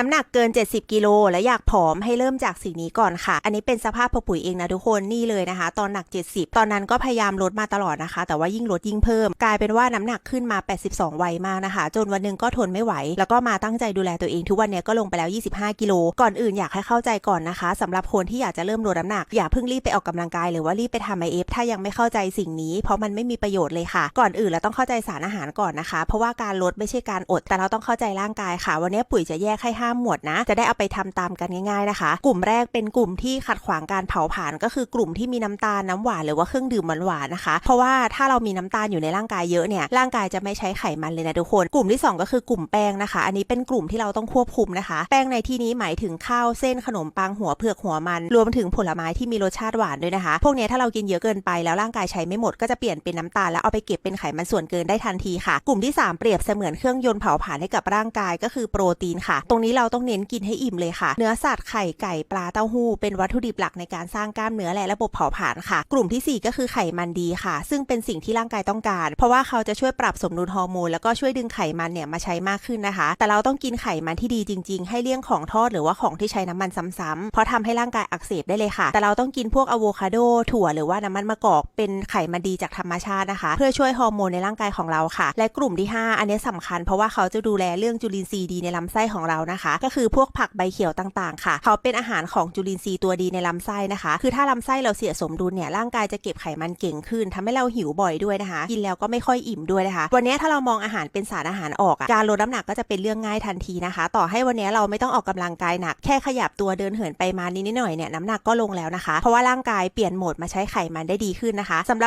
น้ำหนักเกิน 70 กิโลและอยากผอมให้เริ่มจากสิ่งนี้ก่อนค่ะ อันนี้เป็นสภาพพอปุ๋ยเองนะทุกคนนี่เลยนะคะ ตอนหนัก 70 ตอนนั้นก็พยายามลดมาตลอดนะคะ แต่ว่ายิ่งลดยิ่งเพิ่ม กลายเป็นว่าน้ำหนักขึ้นมา 82 ไวมากนะคะ จนวันนึงก็ทนไม่ไหว แล้วก็มาตั้งใจดูแลตัวเองทุกวันเนี้ยก็ลงไปแล้ว 25 กิโล ก่อนอื่นอยากให้เข้าใจก่อนนะคะสำหรับคนที่อยากจะเริ่มลดน้ำหนัก อย่าเพิ่งรีบไปออกกำลังกายหรือว่ารีบไปทำไอเอฟถ้ายังไม่เข้าใจสิ่งนี้ เพราะมันไม่มีประโยชน์เลยค่ะ ก่อนอื่นเราต้องเข้าใจสารอาหารก่อนนะคะ เพราะว่าการลดไม่ใช่การอด แต่เราต้องเข้าใจร่างกายค่ะ วันนี้ปุ๋ยจะแยกให้ห้าหมวดนะ จะได้เอาไปทำตามกันง่ายๆนะคะ กลุ่มแรกเป็นกลุ่มที่ขัดขวางการเผาผลาญก็คือกลุ่มที่มีน้ำตาลน้ำหวานหรือว่าเครื่องดื่มหวานๆนะคะ เพราะว่าถ้าเรามีน้ำตาลอยู่ในร่างกายเยอะเนี่ยร่างกายจะไม่ใช้ไขมันเลยนะทุกคน กลุ่มที่สองก็คือกลุ่มแป้งนะคะ อันนี้เป็นกลุ่มที่เราต้องควบคุมนะคะ แป้งในที่นี้หมายถึงข้าวเส้นขนมปังหัวเผือกหัวมัน รวมถึงผลไม้ที่มีรสชาติหวานด้วยนะคะ พวกนี้ถ้าเรากินเยอะเกินไปแล้วร่างกายใช้ไม่หมดก็จะเปลี่ยนเป็นน้ำตาลแล้วเอาไปเก็บเป็นไขมันส่วนเกินได้ทันทีค่ะ กลุ่มที่ 3 เปรียบเสมือนเครื่องยนต์เผาผลาญให้กับร่างกายก็คือโปรตีนค่ะ ตรงนี้เราต้องเน้นกินให้อิ่มเลยค่ะ เนื้อสัตว์ไข่ไก่ปลาเต้าหู้เป็นวัตถุดิบหลักในการสร้างกล้ามเนื้อและระบบเผาผลาญค่ะ กลุ่มทีสี่ 4 ก็คือไขมันดีค่ะ ซึ่งเป็นสิ่งที่ร่างกายต้องการ เพราะว่าเขาจะช่วยปรับสมดุลฮอร์โมนแล้วก็ช่วยดึงไขมันเนี่ยมาใช้มากขึ้นนะคะ แต่เราต้องกินไขมันที่ดีจริง ๆ ให้เลี่ยงของทอดหรือว่าของที่ใช้น้ำมันซ้ำๆเพราะทำให้ร่างกายอักเสบได้เลยค่ะ แต่เราต้องกินพวกอะโวคาโดถั่วหรือว่าน้ำมันมะกอกเป็นไขมันดีจากธรรมชาตินะคะ เพื่อช่วยฮอร์โมนในร่างกายของเราค่ะ และกลุ่มที่ 5 อันนี้สำคัญ เพราะว่าเขาจะดูแลเรื่องจุลินทรีย์ดีในลำไส้ของเรานะคะก็คือพวกผักใบเขียวต่างๆ ค่ะ เขาเป็นอาหารของจุลินทรีย์ตัวดีในลำไส้นะคะ คือถ้าลำไส้เราเสียสมดุลเนี่ยร่างกายจะเก็บไขมันเก่งขึ้นทำให้เราหิวบ่อยด้วยนะคะ กินแล้วก็ไม่ค่อยอิ่มด้วยนะคะ วันนี้ถ้าเรามองอาหารเป็นสารอาหารออกอการลดน้ำหนักก็จะเป็นเรื่องง่ายทันทีนะคะ ต่อให้วันนี้เราไม่ต้องออกกำลังกายหนัก แค่ขยับตัวเดินเหินไปมานิดหน่อยเนี่ยน้ำหนักก็ลงแล้วนะคะ เพราะว่าร่างกายเปลี่ยนโหมดมาใช้ไขมันได้ดีขึ้นนะคะสำหรับ